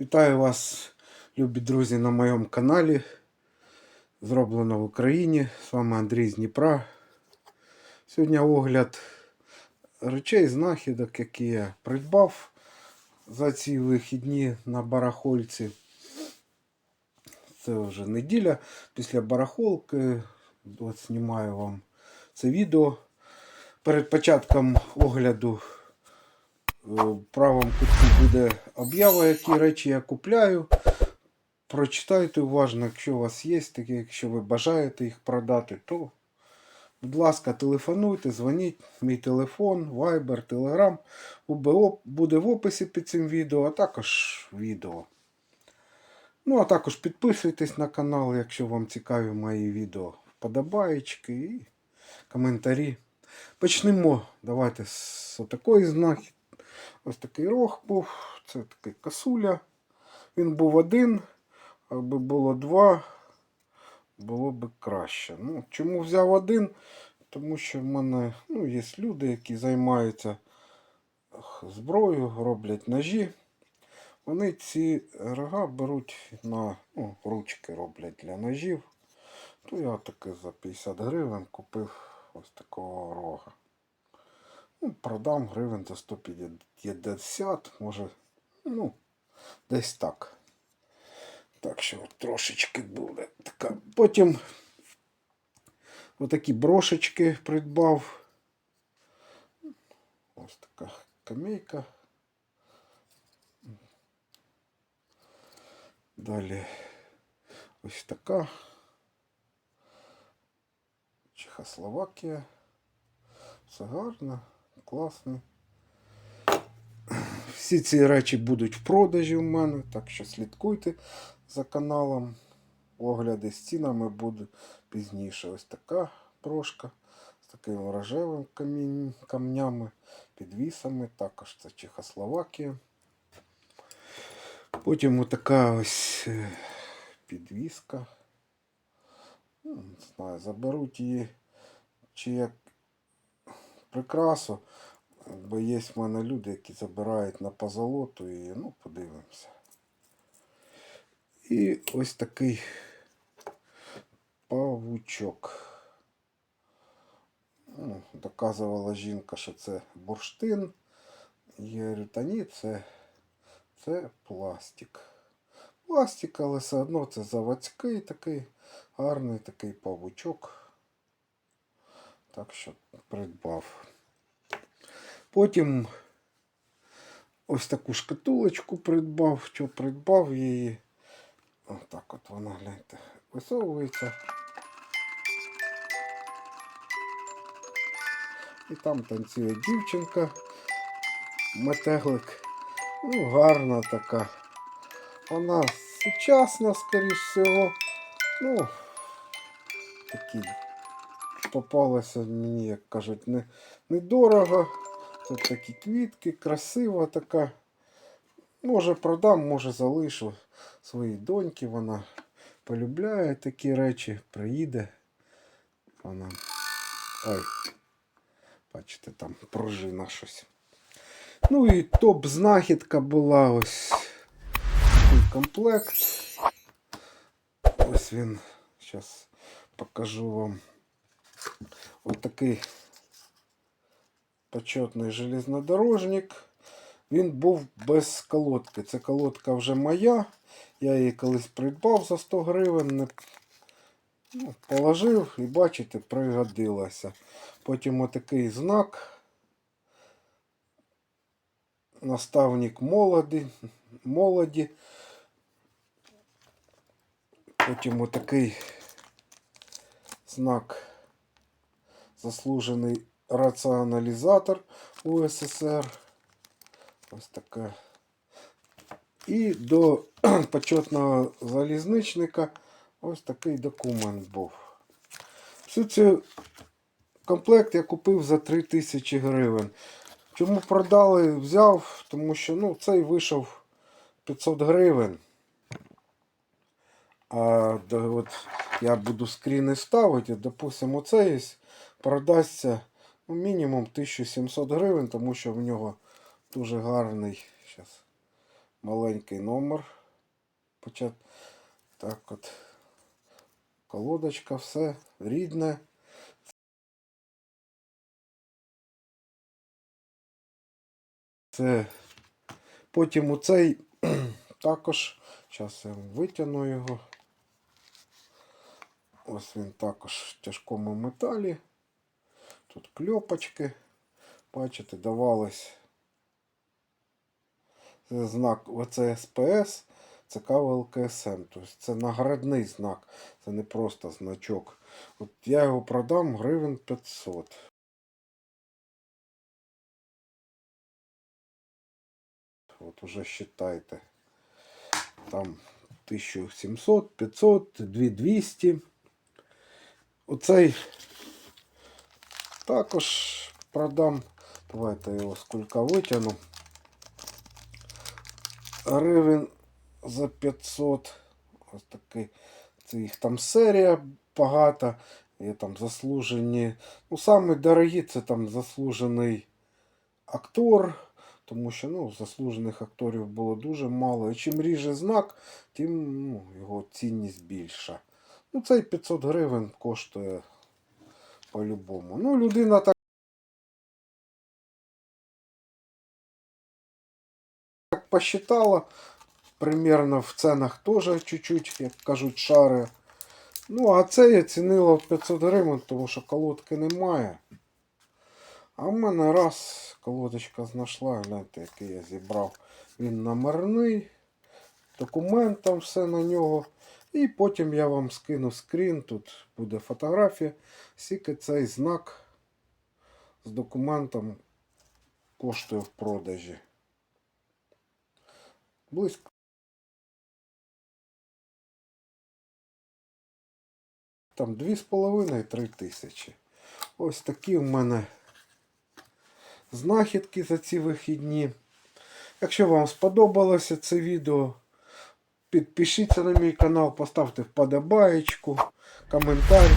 Вітаю вас, любі друзі, на моєму каналі. Зроблено в Україні. З вами Андрій з Дніпра. Сьогодні огляд речей, знахідок, які я придбав за ці вихідні на барахольці. Це вже неділя. Після барахолки от знімаю вам це відео. Перед початком огляду в правому кутку буде об'ява, які речі я купляю. Прочитайте уважно, якщо у вас є такі, якщо ви бажаєте їх продати, то, будь ласка, телефонуйте, дзвоніть. Мій телефон, Viber, Telegram УБО буде в описі під цим відео, а також відео. Ну, а також підписуйтесь на канал, якщо вам цікаві мої відео. Вподобаєчки і коментарі. Почнемо. Давайте з такої знахідки. Ось такий рог був, це такий косуля. Він був один, аби було два, було б краще. Ну, Чому взяв один? Тому що в мене ну, є люди, які займаються зброєю, роблять ножі. Вони ці рога беруть на ну, ручки роблять для ножів. То я таки за 50 гривень купив ось такого рога. Ну, продам гривень за 150, може, ну, десь так. Так що трошечки буде така. Потім отакі брошечки придбав. Ось така камейка. Далі ось така. Чехословакія. Все гарно, класно. Всі ці речі будуть в продажі в мене, так що слідкуйте за каналом. Огляди з цінами будуть пізніше. Ось така брошка з такими рожевими камінь, камнями, підвісами. Також це Чехословакія. Потім отака ось е, підвіска. Ну, Не знаю, заберуть її чи як прикрасу. Бо є в мене люди, які забирають на позолоту і ну, подивимося. І ось такий павучок. Ну, доказувала жінка, що це бурштин. Я говорю, та ні, це, це пластик. Пластик, але все одно це заводський такий гарний такий павучок. Так що придбав. Потім ось таку шкатулочку придбав. Що придбав її. Отак от вона, гляньте, висовується. І там танцює дівчинка. Метеглик. Ну, гарна така. Вона сучасна, скоріш всього. Ну, такі попалася мені, як кажуть, не, недорого. Тут такі квітки, красива така. Може продам, може залишу своїй доньки. Вона полюбляє такі речі, приїде. Вона. Ой, бачите, там пружина щось. Ну і топ-знахідка була ось такий комплект. Ось він. Зараз покажу вам. Ось такий почетний железнодорожник. Він був без колодки. Ця колодка вже моя. Я її колись придбав за 100 гривень. Ну, положив і бачите, пригодилася. Потім отакий знак. Наставник молоді. молоді. Потім отакий знак заслужений раціоналізатор УССР. Ось така. І до почетного залізничника ось такий документ був. Всю цю комплект я купив за 3000 гривень. Чому продали, взяв, тому що ну, цей вийшов 500 гривень. А от я буду скріни ставити, допустимо, оцей продасться ну, мінімум 1700 гривень, тому що в нього дуже гарний. Зараз маленький номер. Почат... Так от. Колодочка, все рідне. Це потім у цей також. Зараз я витягну його. Ось він також в тяжкому металі. Тут кльопочки. Бачите, давалось це знак оце СПС, це КВЛКСМ. Тобто це наградний знак, це не просто значок. От я його продам гривень 500. От уже считайте. Там 1700, 500, 2200. Оцей також продам. Давайте його скільки витягну. Гривень за 500. Ось такий. Це їх там серія багата. Є там заслужені. Ну, самі дорогі це там заслужений актор. Тому що ну, заслужених акторів було дуже мало. І чим ріже знак, тим ну, його цінність більша. Ну, цей 500 гривень коштує по-любому. Ну, людина так. Посчитала. Примерно в ценах теж чуть-чуть, як кажуть, шари. Ну, а це я цінила в 500 гривень, тому що колодки немає. А в мене раз колодочка знайшла, гляньте, який я зібрав. Він номерний, документ там все на нього. І потім я вам скину скрін, тут буде фотографія. Скільки цей знак з документом коштує в продажі. Близько. Там 2,5-3 тисячі. Ось такі в мене знахідки за ці вихідні. Якщо вам сподобалося це відео, підпишіться на мій канал, поставте вподобаєчку, коментар.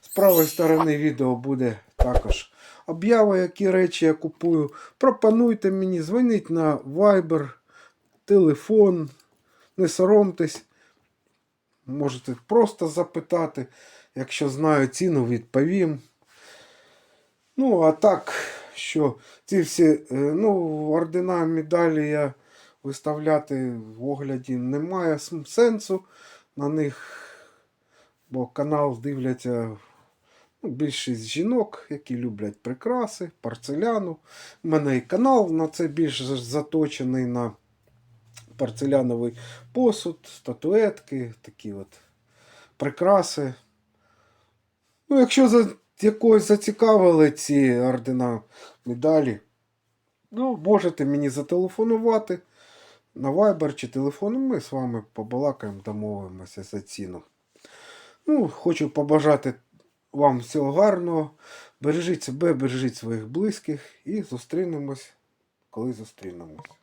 З правої сторони відео буде також об'ява, які речі я купую. Пропонуйте мені, дзвоніть на Viber, телефон, не соромтесь. Можете просто запитати. Якщо знаю ціну, відповім. Ну, а так, що ці всі е, ну, ордена, медалі я виставляти в огляді немає сенсу на них, бо канал дивляться ну, більшість жінок, які люблять прикраси, порцеляну. У мене і канал на це більш заточений на порцеляновий посуд, статуетки, такі от прикраси. Ну, якщо за якогось зацікавили ці ордена медалі, ну, можете мені зателефонувати на Viber чи телефон. Ми з вами побалакаємо, домовимося за ціну. Ну, хочу побажати вам всього гарного. Бережіть себе, бережіть своїх близьких і зустрінемось, коли зустрінемось.